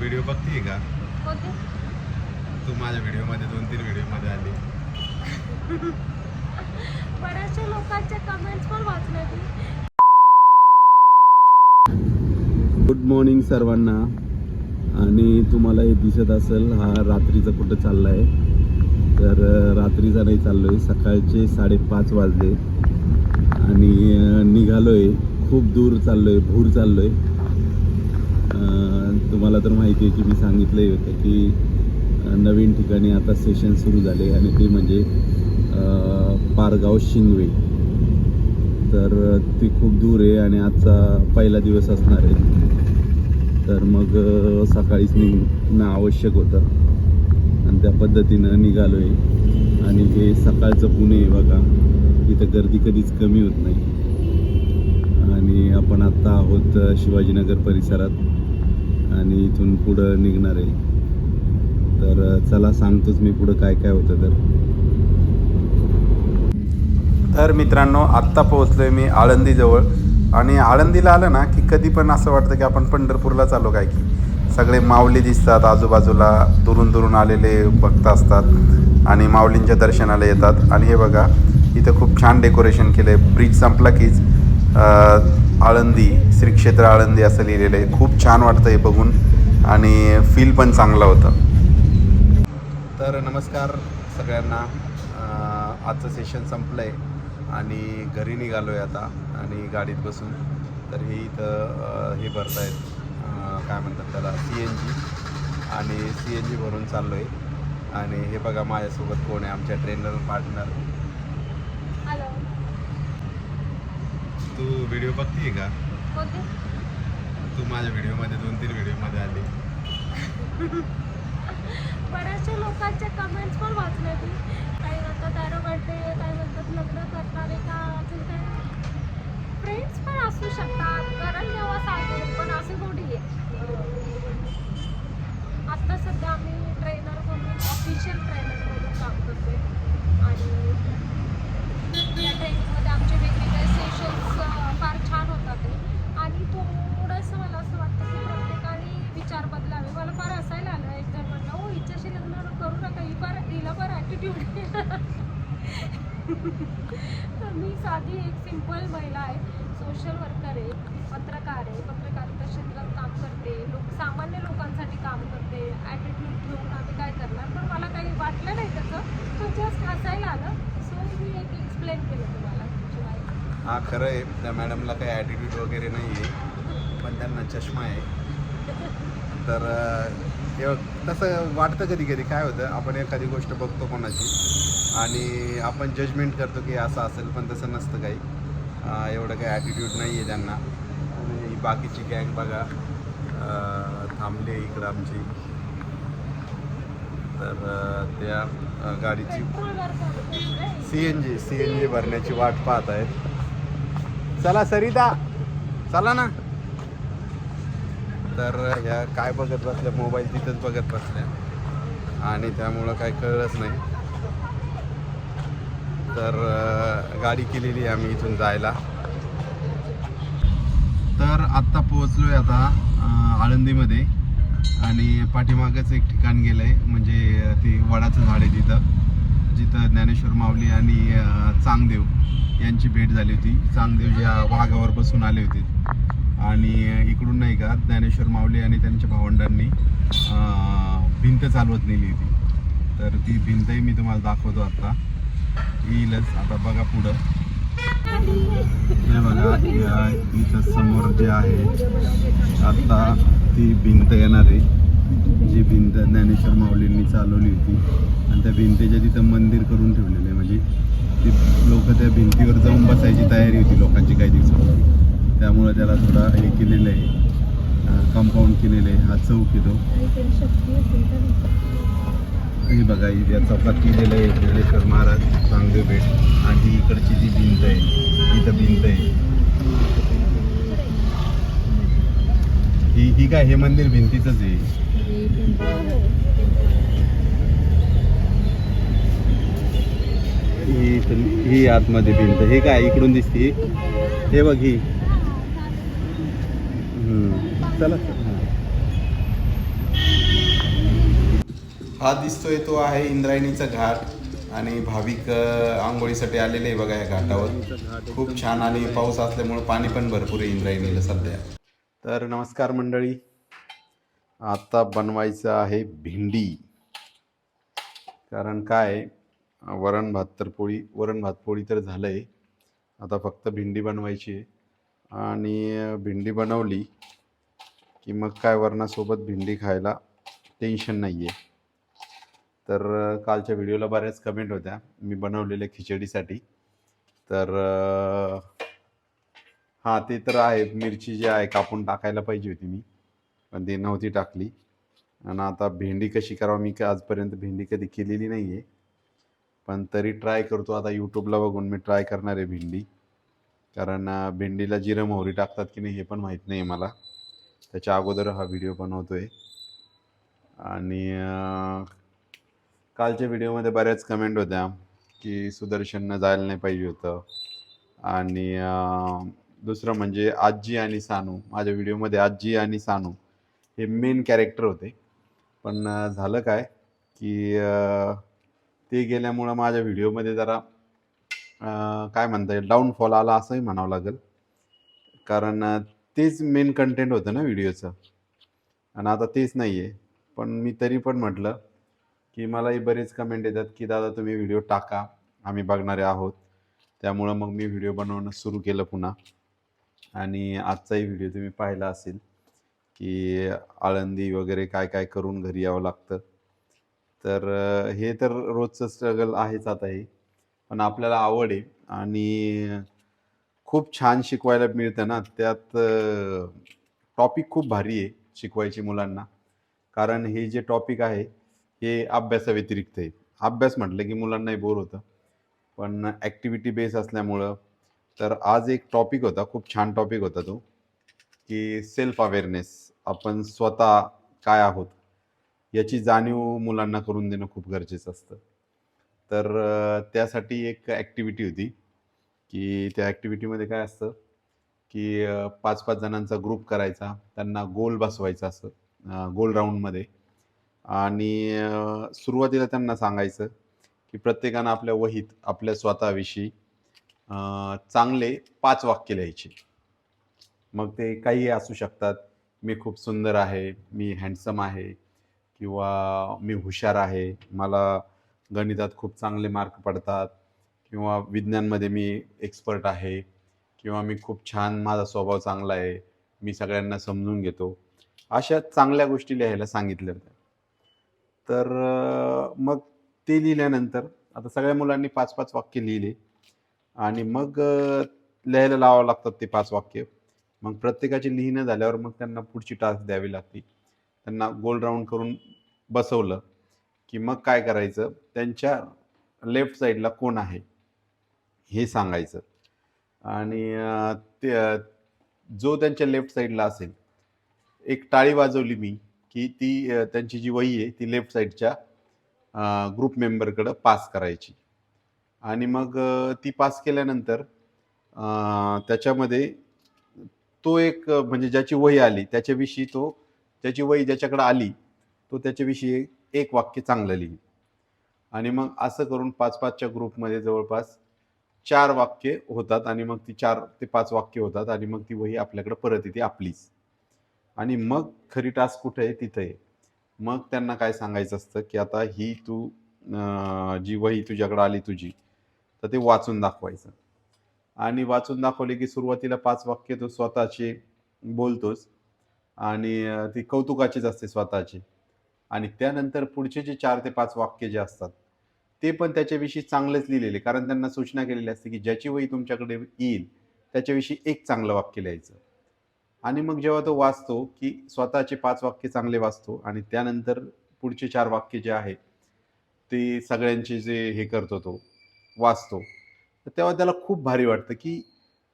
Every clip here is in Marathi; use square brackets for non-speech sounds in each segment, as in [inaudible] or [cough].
व्हिडिओ बघतीये का? तू माझ्या व्हिडिओमध्ये दोन तीन व्हिडिओमध्ये आली. [laughs] बऱ्याचशा लोकांच्या कमेंट्स पण वाचल्या गुड मॉर्निंग सर्वांना. आणि तुम्हाला हे दिसत असेल हा रात्रीचा कुठं चालला आहे तर रात्रीचा नाही चाललो आहे सकाळचे साडेपाच वाजले. आणि निघालो आहे खूप दूर चाललो आहे भूर चाललो आहे तुम्हाला तर माहिती आहे की मी सांगितलंही होतं की नवीन ठिकाणी आता सेशन सुरू झाले आणि ते म्हणजे पारगाव शिंगवे. तर ती खूप दूर आहे आणि आजचा पहिला दिवस असणार आहे. तर मग सकाळीच निघणं आवश्यक होतं. आणि त्या पद्धतीनं निघालो आहे आणि हे सकाळचं पुणे आहे बघा. इथं गर्दी कधीच कमी होत नाही. आणि आपण आत्ता आहोत शिवाजीनगर परिसरात. आणि इथून पुढं निघणार आहे. तर चला सांगतोच मी पुढं काय काय होतं तर. तर मित्रांनो आत्ता पोहोचलो आहे मी आळंदीजवळ आणि आळंदीला आलं ना की कधी पण असं वाटतं की आपण पंढरपूरला आलो काय की. सगळे माऊली दिसतात आजूबाजूला दुरून दुरून आलेले भक्त असतात. आणि माऊलींच्या दर्शनाला येतात. आणि हे बघा इथं खूप छान डेकोरेशन केलं आहे ब्रिज संपला कीच. आळंदी श्री क्षेत्र आळंदी असं लिहिलेलं आहे. खूप छान वाटतं हे बघून आणि फील पण चांगलं होतं. तर नमस्कार सगळ्यांना. आजचं सेशन संपलं आहे आणि घरी निघालो आहे आता आणि गाडीत बसून. तर हे इथं हे भरतायत. आहेत काय म्हणतात त्याला? सी एन जी आणि सी एन जी भरून चाललो आहे आणि हे बघा माझ्यासोबत कोण आहे? आमच्या ट्रेनर पार्टनर तू व्हिडिओ बघतीये का? तू माझ्या व्हिडिओमध्ये दोन तीन व्हिडिओमध्ये आली. [laughs] बऱ्याचशा लोकांच्या कमेंट्स पण वाचल्या मी. काही म्हणतात ॲरो बर्थडे काही म्हणतात लग्न करणारे का अजून काय? फ्रेंड्स पण असू शकतात कारण तेव्हा सांगेल पण असे थोडी आहे. आत्ता सध्या आम्ही ट्रेनर म्हणून ऑफिशियल ट्रेनर म्हणून काम करतोय. आणि या ट्रेनिंगमध्ये आमचे वेगवेगळे सेशन्स फार छान होतात ते आणि थोडंसं मला असं वाटतं की प्रत्येकाने विचार बदलावे मला फार हसायला आलं एक जण म्हणलं हो हिच्याशी लग्न करू नका ही फार हिला फार ॲटिट्यूड आधी एक सिंपल महिला आहे सोशल वर्कर आहे पत्रकार आहे पत्रकारिता क्षेत्रात काम करते लोक सामान्य लोकांसाठी काम करते ॲटिट्यूड घेऊन आम्ही काय करणार? पण मला काही वाटलं नाही त्याचं पण जस्ट हसायला आलं. सो मी एक एक्सप्लेन केलं तुम्हाला. हा खरं आहे. त्या मॅडमला काही ॲटिट्यूड वगैरे नाही आहे पण त्यांना चष्मा आहे. तर तसं वाटतं कधी कधी काय होतं आपण एखादी गोष्ट बघतो कोणाची आणि आपण जजमेंट करतो की असं असेल पण तसं नसतं काही. एवढं काही ॲटिट्यूड नाही आहे त्यांना. आणि बाकीची गँग बघा. थांबली आहे इकडं आमची. तर त्या गाडीची C N G C N G भरण्याची वाट पाहत आहेत. चला सरिता. चला ना. तर ह्या काय बघत बसल्या? मोबाईल तिथंच बघत बसल्या. आणि त्यामुळं काय कळलंच नाही. तर गाडी केलेली आहे आम्ही इथून जायला. तर आत्ता पोहोचलोय आता आळंदीमध्ये. आणि पाठीमागच एक ठिकाण गेलं आहे म्हणजे ते वडाचं झाड आहे तिथं. जिथं ज्ञानेश्वर माऊली आणि चांगदेव यांची भेट झाली होती. चांगदेव ज्या वाघावर बसून आले होते. आणि इकडून नाही का ज्ञानेश्वर माऊली आणि त्यांच्या भावंडांनी भिंत चालवत नेली होती. तर ती भिंतही मी तुम्हाला दाखवतो आत्ता. येईलच. आता बघा पुढं. हे बघा या इथं समोर जे आहे आता ती भिंत येणार आहे. जी भिंत ज्ञानेश्वर माऊलींनी चालवली होती. आणि त्या भिंतीच्या तिथं मंदिर करून ठेवलेलं आहे. म्हणजे ती लोक त्या भिंतीवर जाऊन बसायची तयारी होती लोकांची काही दिवसापूर्वी. त्यामुळे त्याला थोडा हे केलेलं आहे. कंपाऊंड केलेलं आहे. हा चौक येतो हे बघा इथे या चौकात केलेलं आहे ज्ञानेश्वर महाराज चांगदेव भेट. आणि इकडची जी भिंत आहे इथं भिंत आहे. ही ही काय हे मंदिर भिंतीच आहे? ही ही आतमध्ये भिंत. हे काय इकडून दिसते? हे बघ ही. चला. हा दिसतोय तो आहे इंद्रायणीचा घाट आणि भाविक आंघोळीसाठी आलेले आहे बघा या घाटावर. खूप छान आणि पाऊस असल्यामुळे पाणी पण भरपूर आहे इंद्रायणीला सध्या. तर नमस्कार मंडळी. आता बनवायचं आहे भेंडी. कारण काय वरण भात तर पोळी वरण भात पोळी तर झालं आहे आता फक्त भेंडी बनवायची आहे. आणि भेंडी बनवली की मग काय वरणासोबत भेंडी खायला टेन्शन नाही आहे तर कालच्या व्हिडिओला बऱ्याच कमेंट होत्या. मी बनवलेल्या खिचडीसाठी. तर हां ते तर आहे. मिरची जी आहे कापून टाकायला पाहिजे होती मी. पण ती नव्हती टाकली. आणि आता भेंडी कशी करावं? मी का आजपर्यंत भेंडी कधी केलेली नाही आहे पण तरी ट्राय करतो. आता यूट्यूबला बघून मी ट्राय करणार आहे भेंडी. कारण भेंडीला जिरं मोहरी टाकतात की नाही हे पण माहीत नाही आहे मला. त्याच्या अगोदर हा व्हिडिओ बनवतो आहे आणि कालच्या व्हिडिओमध्ये बऱ्याच कमेंट होत्या की सुदर्शननं जायला नाही पाहिजे होतं. आणि दुसरं म्हणजे आजी आणि सानू. माझ्या व्हिडिओमध्ये आजी आणि सानू हे मेन कॅरेक्टर होते. पण झालं काय की ते गेल्यामुळं माझ्या व्हिडिओमध्ये जरा काय म्हणता येईल डाऊनफॉल आला असंही म्हणावं लागेल. कारण तेच मेन कंटेंट होतं ना व्हिडिओचं. आणि आता तेच नाही आहे पण मी तरी पण म्हटलं की मलाही बरेच कमेंट येतात की दादा तुम्ही व्हिडिओ टाका. आम्ही बघणारे आहोत. त्यामुळं मग मी व्हिडिओ बनवणं सुरू केलं पुन्हा. आणि आजचाही व्हिडिओ तुम्ही पाहिला असेल की आळंदी वगैरे काय काय करून घरी यावं लागतं. तर हे तर रोजचं स्ट्रगल आहेच आता हे. पण आपल्याला आवड आहे आणि खूप छान शिकवायला मिळतं ना. त्यात टॉपिक खूप भारी आहे शिकवायची मुलांना. कारण हे जे टॉपिक आहे हे अभ्यासाव्यतिरिक्त आहे. अभ्यास म्हटलं की मुलांनाही बोर होतं. पण ॲक्टिव्हिटी बेस असल्यामुळं तर आज एक टॉपिक होता खूप छान टॉपिक होता तो की सेल्फ अवेअरनेस आपण स्वतः काय आहोत याची जाणीव मुलांना करून देणं खूप गरजेचं असतं. तर त्यासाठी एक ॲक्टिव्हिटी होती की त्या ॲक्टिव्हिटीमध्ये काय असतं की पाच पाच जणांचा ग्रुप करायचा त्यांना गोल बसवायचा असं गोल राऊंडमध्ये आणि सुरुवातीला त्यांना सांगायचं की प्रत्येकानं आपल्या वहीत आपल्या स्वतःविषयी चांगले पाच वाक्य लिहायचे. मग ते काही असू शकतात. मी खूप सुंदर आहे मी हँडसम आहे किंवा मी हुशार आहे मला गणितात खूप चांगले मार्क पडतात किंवा विज्ञानमध्ये मी एक्सपर्ट आहे किंवा मी खूप छान माझा स्वभाव चांगला आहे मी सगळ्यांना समजून घेतो. अशा चांगल्या गोष्टी लिहायला सांगितल्या होत्या. तर मग ते लिहिल्यानंतर आता सगळ्या मुलांनी पाच पाच वाक्य लिहिले. आणि मग लिहायला लावावं लागतात ते पाच वाक्य. मग प्रत्येकाची लिहिणं झाल्यावर मग त्यांना पुढची टास्क द्यावी लागते. त्यांना गोल राऊंड करून बसवलं की मग काय करायचं? त्यांच्या लेफ्ट साईडला कोण आहे? हे सांगायचं. आणि ते जो त्यांच्या लेफ्ट साईडला असेल एक टाळी वाजवली मी. की ती त्यांची जी वही आहे ती लेफ्ट साईडच्या ग्रुप मेंबरकडं पास करायची. आणि मग ती पास केल्यानंतर त्याच्यामध्ये तो एक म्हणजे ज्याची वही आली त्याच्याविषयी तो ज्याची वही ज्याच्याकडे आली तो त्याच्याविषयी एक वाक्य चांगलं लिही. आणि मग असं करून पाच पाचच्या ग्रुपमध्ये जवळपास चार वाक्य होतात आणि मग ती चार ते पाच वाक्य होतात आणि मग ती वही आपल्याकडे परत येते आपलीच. आणि मग खरी टास्क कुठे आहे? तिथं आहे. मग त्यांना काय सांगायचं असतं? की आता ही तू जी वही तुझ्याकडे आली तुझी तर ते वाचून दाखवायचं. आणि वाचून दाखवले की सुरुवातीला पाच वाक्य तो स्वतःचे बोलतोच आणि ती कौतुकाचीच असते स्वतःची. आणि त्यानंतर पुढचे जे चार ते पाच वाक्य जे असतात ते पण त्याच्याविषयी चांगलेच लिहिलेले. कारण त्यांना सूचना केलेली असते की ज्याची वही तुमच्याकडे येईल त्याच्याविषयी एक चांगलं वाक्य लिहायचं. आणि मग जेव्हा तो वाचतो की स्वतःचे पाच वाक्य चांगले वाचतो आणि त्यानंतर पुढचे चार वाक्य जे आहे ते सगळ्यांचे जे हे करतो तो वाचतो तर तेव्हा त्याला खूप भारी वाटतं की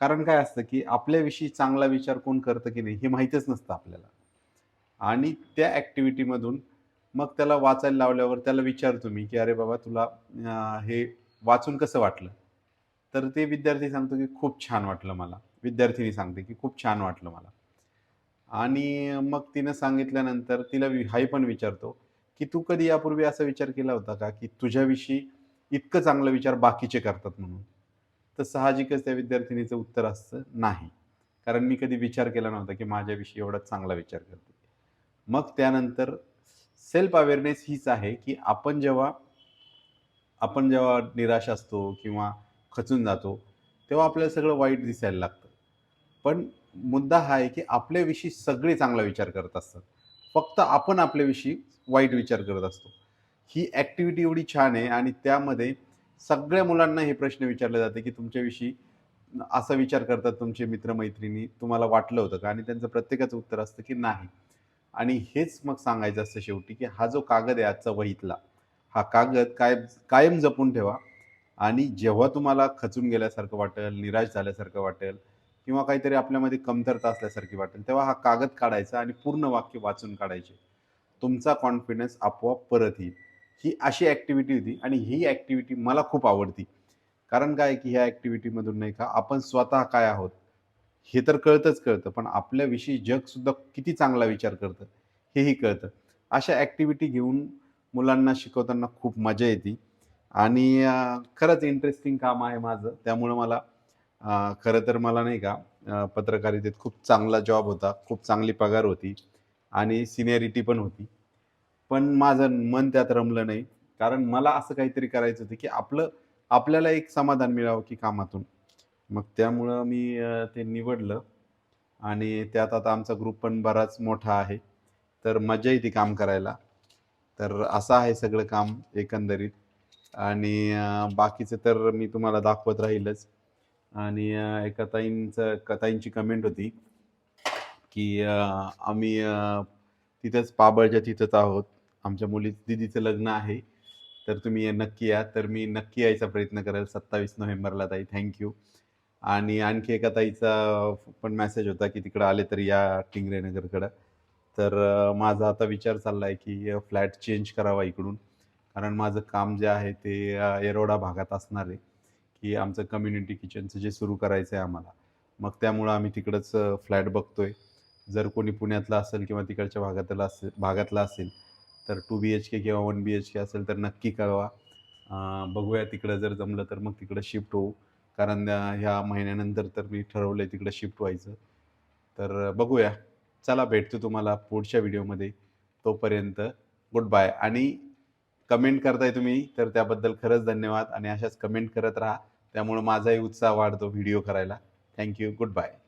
कारण काय असतं की आपल्याविषयी चांगला विचार कोण करतं की नाही हे माहीतच नसतं आपल्याला. आणि त्या ॲक्टिव्हिटीमधून मग त्याला वाचायला लावल्यावर त्याला विचारतो मी की अरे बाबा तुला हे वाचून कसं वाटलं? तर ते विद्यार्थी सांगतो की खूप छान वाटलं मला. विद्यार्थिनी सांगते की खूप छान वाटलं मला. आणि मग तिनं सांगितल्यानंतर तिला वि- हाही पण विचारतो की तू कधी यापूर्वी असा विचार केला होता का की तुझ्याविषयी इतकं चांगला विचार बाकीचे करतात म्हणून? तर साहजिकच त्या विद्यार्थिनीचं उत्तर असतं नाही. कारण मी कधी विचार केला नव्हता की माझ्याविषयी एवढा चांगला विचार करते. मग त्यानंतर सेल्फ अवेअरनेस हीच आहे की आपण जेव्हा आपण जेव्हा निराश असतो किंवा खचून जातो तेव्हा आपल्याला सगळं वाईट दिसायला लागतं. पण मुद्दा हा आहे की आपल्याविषयी सगळे चांगला विचार करत असतात. फक्त आपण आपल्याविषयी वाईट विचार करत असतो. ही ॲक्टिव्हिटी एवढी छान आहे आणि त्यामध्ये सगळ्या मुलांना हे प्रश्न विचारले जाते की तुमच्याविषयी असा विचार करतात तुमचे मित्रमैत्रिणी तुम्हाला वाटलं होतं का? आणि त्यांचं प्रत्येकाचं उत्तर असतं की नाही. आणि हेच मग सांगायचं असतं शेवटी की हा जो कागद आहे आजचा वहीतला हा कागद कायम कायम जपून ठेवा. आणि जेव्हा तुम्हाला खचून गेल्यासारखं वाटेल निराश झाल्यासारखं वाटेल किंवा काहीतरी आपल्यामध्ये कमतरता असल्यासारखी वाटेल तेव्हा हा कागद काढायचा आणि पूर्ण वाक्य वाचून काढायचे. तुमचा कॉन्फिडन्स आपोआप परत येईल. ही अशी ॲक्टिव्हिटी होती आणि ही ॲक्टिव्हिटी मला खूप आवडती. कारण काय की ह्या ॲक्टिव्हिटीमधून नाही का आपण स्वतः काय आहोत? हे तर कळतंच कळतं पण आपल्याविषयी जगसुद्धा किती चांगला विचार करतं हेही कळतं. अशा ॲक्टिव्हिटी घेऊन मुलांना शिकवताना खूप मजा येते. आणि खरंच इंटरेस्टिंग काम आहे माझं त्यामुळं मला खरं तर मला नाही का पत्रकारितेत खूप चांगला जॉब होता खूप चांगली पगार होती आणि सिनियरिटी पण होती. पण माझं मन त्यात रमलं नाही. कारण मला असं काहीतरी करायचं होतं की आपलं आपल्याला एक समाधान मिळावं की कामातून. मग त्यामुळं मी ते निवडलं आणि त्यात आता आमचा ग्रुप पण बराच मोठा आहे. तर मजा येते काम करायला. तर असं आहे सगळं काम एकंदरीत. आणि बाकीचं तर मी तुम्हाला दाखवत राहीलच. आणि एका ताईंचं क- ताईंची कमेंट होती की आम्ही तिथंच पाबळच्या तिथंच आहोत. आमच्या मुली दिदीचं लग्न आहे. तर तुम्ही नक्की या. तर मी नक्की यायचा प्रयत्न करेल सत्तावीस नोव्हेंबरला ताई. थँक्यू आणि आणखी एका ताईचा पण मेसेज होता की तिकडं आले तर या टिंगरेनगरकडं. तर माझा आता विचार चालला आहे की फ्लॅट चेंज करावा इकडून. कारण माझं काम जे आहे ते येरोडा भागात असणार आहे. की आमचं कम्युनिटी किचनचं जे सुरू करायचं आहे आम्हाला. मग त्यामुळं आम्ही तिकडंच फ्लॅट बघतोय. जर कोणी पुण्यातला असेल किंवा तिकडच्या भागातला असेल भागातला असेल तर टू बी एच के किंवा वन बी एच के असेल तर नक्की कळवा. बघूया तिकडं जर जमलं तर मग तिकडं शिफ्ट होऊ. कारण ह्या महिन्यानंतर तर मी ठरवलं आहे तिकडं शिफ्ट व्हायचं. तर बघूया. चला भेटतो तुम्हाला पुढच्या व्हिडिओमध्ये. तोपर्यंत गुड बाय. आणि कमेंट करताय तुम्ही तर त्याबद्दल खरंच धन्यवाद. आणि अशाच कमेंट करत राहा. त्यामुळं माझाही उत्साह वाढतो व्हिडिओ करायला. Thank you. Good bye.